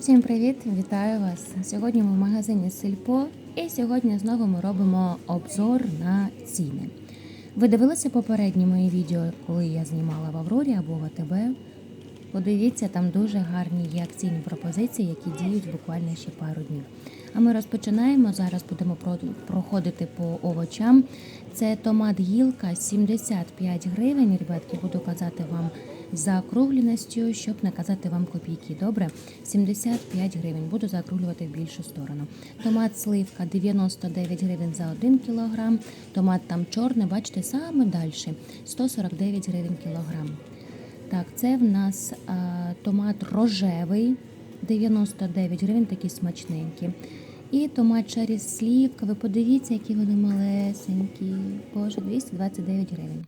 Всім привіт! Вітаю вас! Сьогодні ми в магазині Сельпо і сьогодні знову ми робимо обзор на ціни. Ви дивилися попередні мої відео, коли я знімала в Аврорі або в АТБ. Подивіться, там дуже гарні є акційні пропозиції, які діють буквально ще пару днів. А ми розпочинаємо. Зараз будемо проходити по овочам. Це томат гілка 75 гривень. Ребятки, буду казати вам заокругленістю, щоб не казати вам копійки. Добре? 75 гривень. Буду заокруглювати в більшу сторону. Томат сливка 99 гривень за 1 кілограм. Томат там чорний, бачите, саме далі 149 гривень кілограм. Так, це в нас а, томат рожевий 99 гривень, такі смачненькі. І томат через слівка. Ви подивіться, які вони малесенькі. Боже, 229 гривень.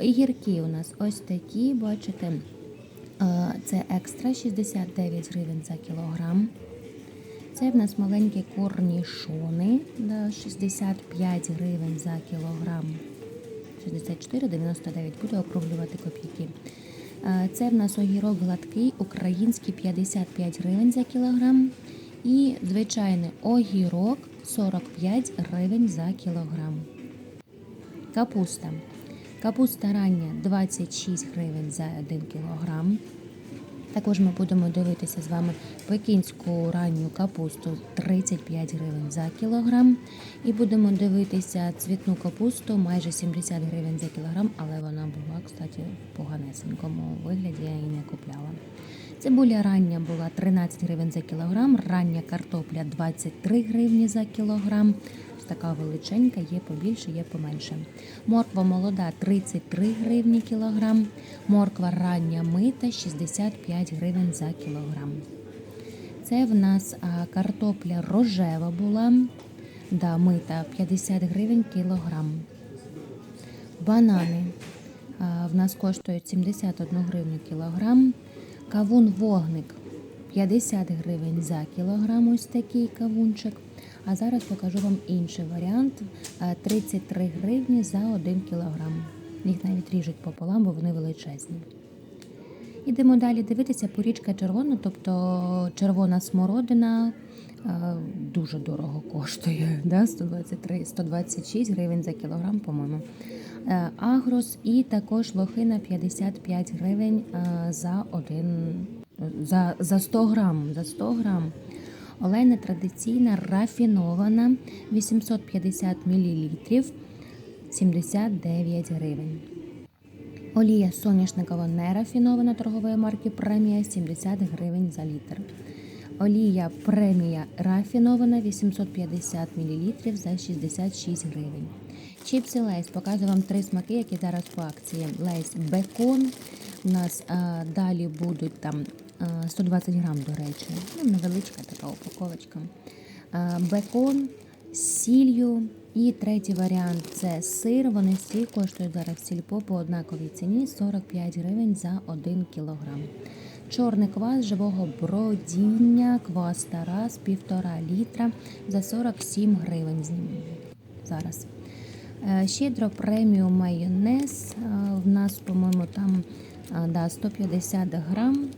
Огірки у нас ось такі, бачите, це екстра 69 гривень за кілограм. Це в нас маленькі корнішони, 65 гривень за кілограм. 64,99 буду округлювати копійки. Е, Це в нас огірок гладкий, український 55 гривень за кілограм. І звичайний огірок 45 гривень за кілограм. Капуста. Капуста рання 26 гривень за 1 кілограм. Також ми будемо дивитися з вами пекінську ранню капусту 35 гривень за кілограм. І будемо дивитися цвітну капусту майже 70 гривень за кілограм, але вона була, кстати, в поганесенькому вигляді, я її не купляла. Цибуля рання була 13 гривень за кілограм, рання картопля 23 гривні за кілограм. Така величенька, є побільше, є поменше. Морква молода 33 гривні кілограм. Морква рання мита 65 гривень за кілограм. Це в нас картопля рожева була, да, мита 50 гривень кілограм. Банани в нас коштують 71 гривню кілограм. Кавун вогник 50 гривень за кілограм, ось такий кавунчик. А зараз покажу вам інший варіант 33 гривні за 1 кілограм. Їх навіть ріжуть пополам, бо вони величезні. Ідемо далі дивитися порічка червона, тобто червона смородина е, дуже дорого коштує. Да? 123, 126 гривень за кілограм, по-моєму. Е, Агрос і також лохина 55 гривень е, за один за, за 100 грам. За 100 грам. Олейна традиційна рафінована 850 мл 79 гривень. Олія соняшникова нерафінована торгової марки Премія 70 гривень за літр. Олія премія рафінована 850 мл за 66 гривень. Чіпси Лейс. Показую вам три смаки, які зараз по акції. Лейс бекон. У нас а, далі будуть там 120 грам, до речі. Ну, невеличка така упаковочка. Бекон з сіллю. І третій варіант це сир. Вони всі коштують зараз сільпо по однаковій ціні 45 гривень за 1 кілограм. Чорний квас живого бродіння, квас Тарас, півтора літра за 47 гривень. Зараз. Е, Щедро преміум майонез. е, В нас, по-моєму, там е, да, 150 грам.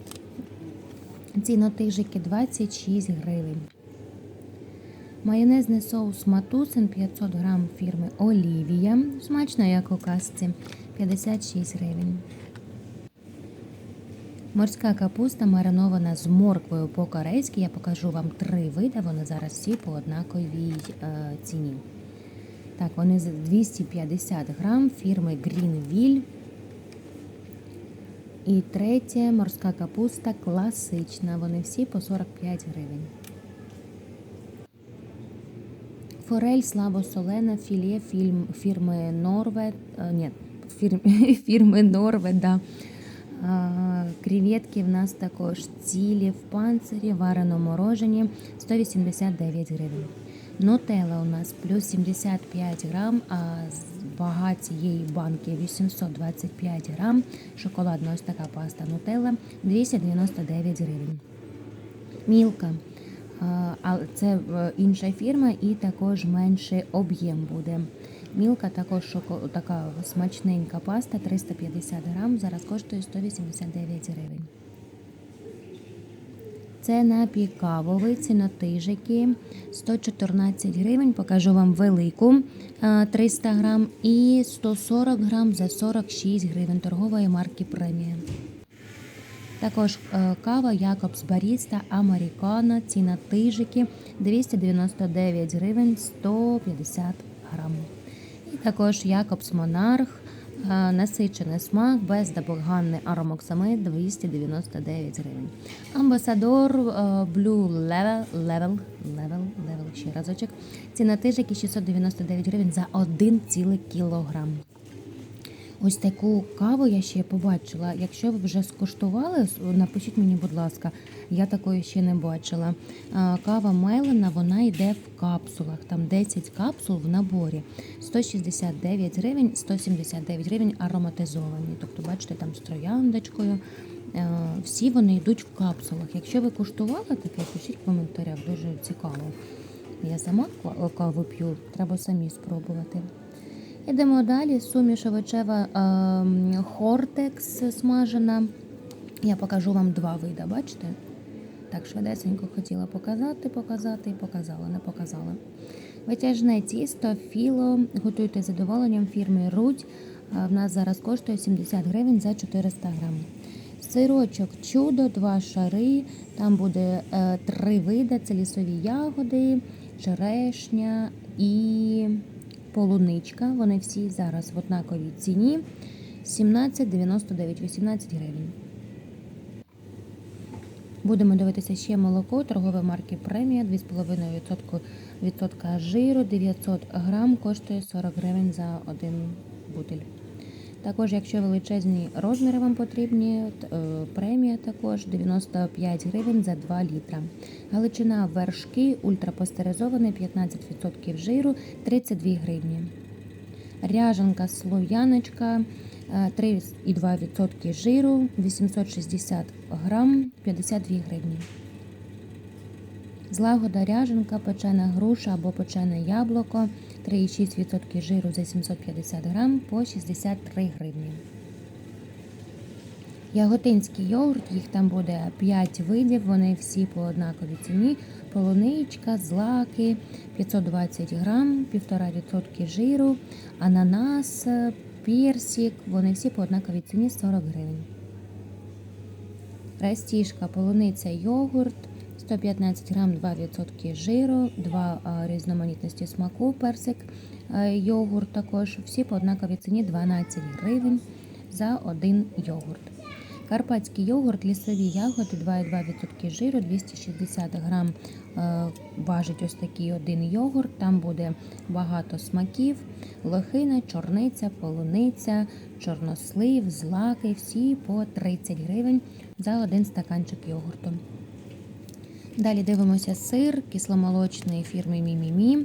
Цінотижики 26 гривень. Майонезний соус Матусин 500 грам фірми Олівія. Смачно, як у казці, 56 гривень. Морська капуста маринована з морквою по-корейськи. Я покажу вам три види. Вони зараз всі по однаковій е, ціні. Так, вони 250 грам фірми Greenville. І третє морська капуста класична. Вони всі по 45 гривень. Форель слабосолена філе фірми Норве. е, Ні, фірм, фірми Норве, да. А, Креветки в нас також цілі в панцирі, варено морожені 189 гривень. Нутелла у нас плюс 75 грам, а з вага цієї банки 825 грам. Шоколадна ось така паста Нутелла 299 гривень. Мілка. Це е, інша фірма і також менший об'єм буде. Мілка також шоко- така смачненька паста 350 грам, зараз коштує 189 гривень. Це напій кавовий, цінотижики 114 гривень. Покажу вам велику е, 300 грам і 140 грам за 46 гривень торгової марки премія. Також е, кава Якобс Баріста Американо, ціна тижики 299 гривень 150 грам. І також Якобс Монарх, е, насичений смак, бездобоганний аромоксамид 299 гривень. Амбасадор е, Blue Level, Level, Level, Level, ще разочок. Ціна тижики 699 гривень за 1 цілий кілограм. Ось таку каву я ще побачила. Якщо ви вже скуштували, напишіть мені, будь ласка, я такої ще не бачила. Кава Мелена, вона йде в капсулах. Там 10 капсул в наборі. 169 гривень, 179 гривень ароматизовані. Тобто, бачите, там з трояндочкою. Всі вони йдуть в капсулах. Якщо ви куштували таке, пишіть в коментарях. Дуже цікаво. Я сама каву п'ю, треба самі спробувати. Йдемо далі. Суміш овочева ем, хортекс смажена. Я покажу вам два види, бачите? Так, швидесенько хотіла показати, показати і показала, не показала. Витяжне тісто, філо. Готуйте з задоволенням фірми Рудь. В нас зараз коштує 70 гривень за 400 грам. Сирочок чудо, два шари. Там буде е, три види: це лісові ягоди, черешня і полуничка. Вони всі зараз в однаковій ціні 17,99, 18 гривень. Будемо дивитися ще молоко торгової марки премія 2,5% жиру, 900 грам коштує 40 гривень за один бутиль. Також, якщо величезні розміри вам потрібні, е, премія також 95 гривень за 2 літра. Галичина вершки ультрапастеризований 15% жиру 32 гривні. Ряжанка слов'яночка е, 3,2% жиру 860 грам 52 гривні. Злагода ряженка, печена груша або печене яблуко 3,6% жиру за 750 грам по 63 гривні. Яготинський йогурт, їх там буде 5 видів, вони всі по однаковій ціні. Полуничка, злаки 520 грам, 1,5% жиру, ананас, персик, вони всі по однаковій ціні 40 гривень. Растішка, полуниця, йогурт 115 грам, 2% жиру, 2 різноманітності смаку, персик, йогурт також. Всі по однаковій ціні 12 гривень за один йогурт. Карпатський йогурт, лісові ягоди, 2,2% жиру, 260 грам важить ось такий один йогурт. Там буде багато смаків, лохина, чорниця, полуниця, чорнослив, злаки, всі по 30 гривень за один стаканчик йогурту. Далі дивимося сир кисломолочний фірми Мімімі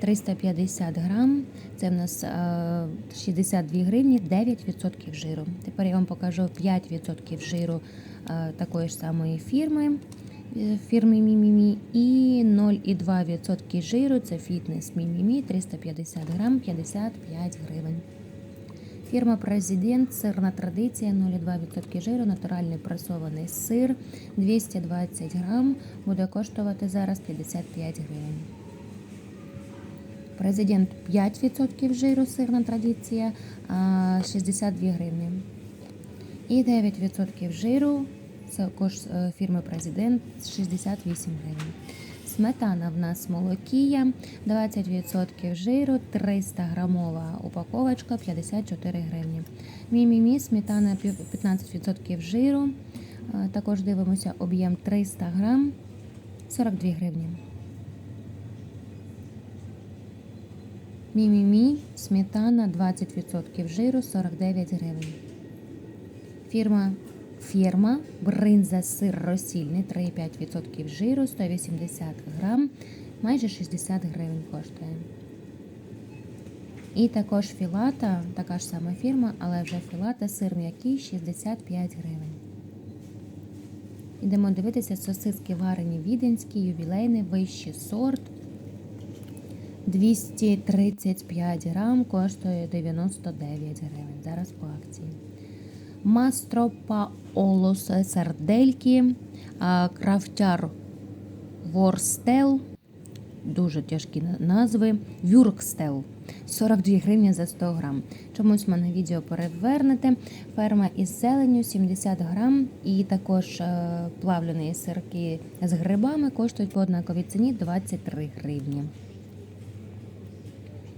350 грам. Це в нас е, 62 гривні, 9% жиру. Тепер я вам покажу 5% жиру е, такої ж самої фірми. е, Фірми Мімімі і 0,2% жиру це фітнес Мімімі 350 грам 55 гривень. Фірма Президент, сирна традиція, 0,2% жиру, натуральний пресований сир, 220 грам, буде коштувати зараз 55 гривень. Президент 5% жиру, сирна традиція, 62 гривні. І 9% жиру, це також е, фірми Президент, 68 гривень. Сметана в нас молокія, 20% жиру, 300 грамова упаковочка, 54 гривні. Мімімі, сметана 15% жиру. Також дивимося об'єм 300 грам, 42 гривні. Мімімі, сметана 20% жиру, 49 гривень. Фірма Фірма бринза сир розсільний 3,5% жиру, 180 грам, майже 60 гривень коштує. І також філата, така ж сама фірма, але вже філата сир м'який 65 гривень. Ідемо дивитися сосиски варені віденські, ювілейний, вищий сорт. 235 грам коштує 99 гривень. Зараз по акції. Мастропаолос сардельки, а, крафтяр Ворстел, дуже тяжкі назви, Вюркстел. 42 гривні за 100 грам. Чомусь в мене відео перевернете. Ферма із зеленню 70 грам. І також е, плавлені сирки з грибами коштують по однаковій ціні 23 гривні.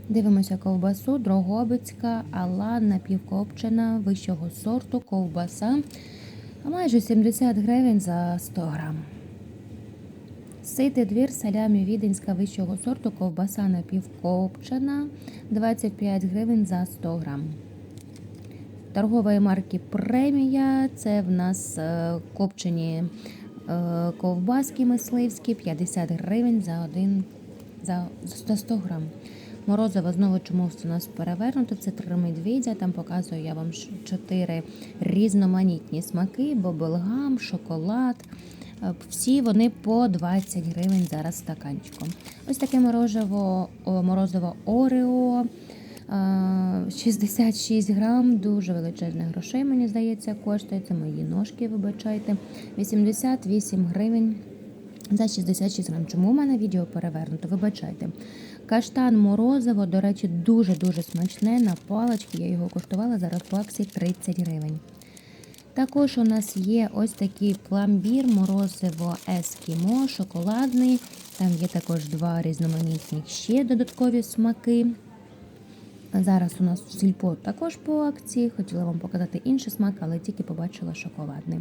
Дивимося ковбасу, Дрогобицька, Алла напівкопчена вищого сорту, ковбаса. Майже 70 гривень за 100 грам. Ситий двір, салямі віденська вищого сорту, ковбаса напівкопчена, 25 гривень за 100 грам. Торгової марки Премія. Це в нас е, копчені е, ковбаски мисливські, 50 гривень за один за за 100 грам. Морозиво знову чомусь у нас перевернуто. Це три медведя. Там показую я вам чотири різноманітні смаки: бобелгам, шоколад. Е, Всі вони по 20 гривень зараз стаканчиком. Ось таке морозиво, морозиво Орео. е, 66 грам, дуже величезних грошей, мені здається, коштує. Це мої ножки, вибачайте. 88 гривень за 66 грам. Чому в мене відео перевернуто? Вибачайте. Каштан морозиво, до речі, дуже-дуже смачне. На палички я його коштувала зараз по акції 30 гривень. Також у нас є ось такий пломбір, морозиво ескімо, шоколадний. Там є також два різноманітних ще додаткові смаки. Зараз у нас сільпо також по акції. Хотіла вам показати інший смак, але тільки побачила шоколадний.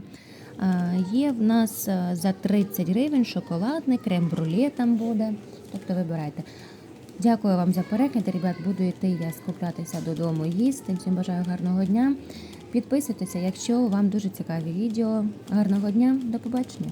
Є в нас е, за 30 гривень шоколадний, крем-брулє там буде. Тобто вибирайте. Дякую вам за перегляд. Ребят, буду йти я скуплятися додому їсти. Всім бажаю гарного дня. Підписуйтеся, якщо вам дуже цікаві відео. Гарного дня, до побачення.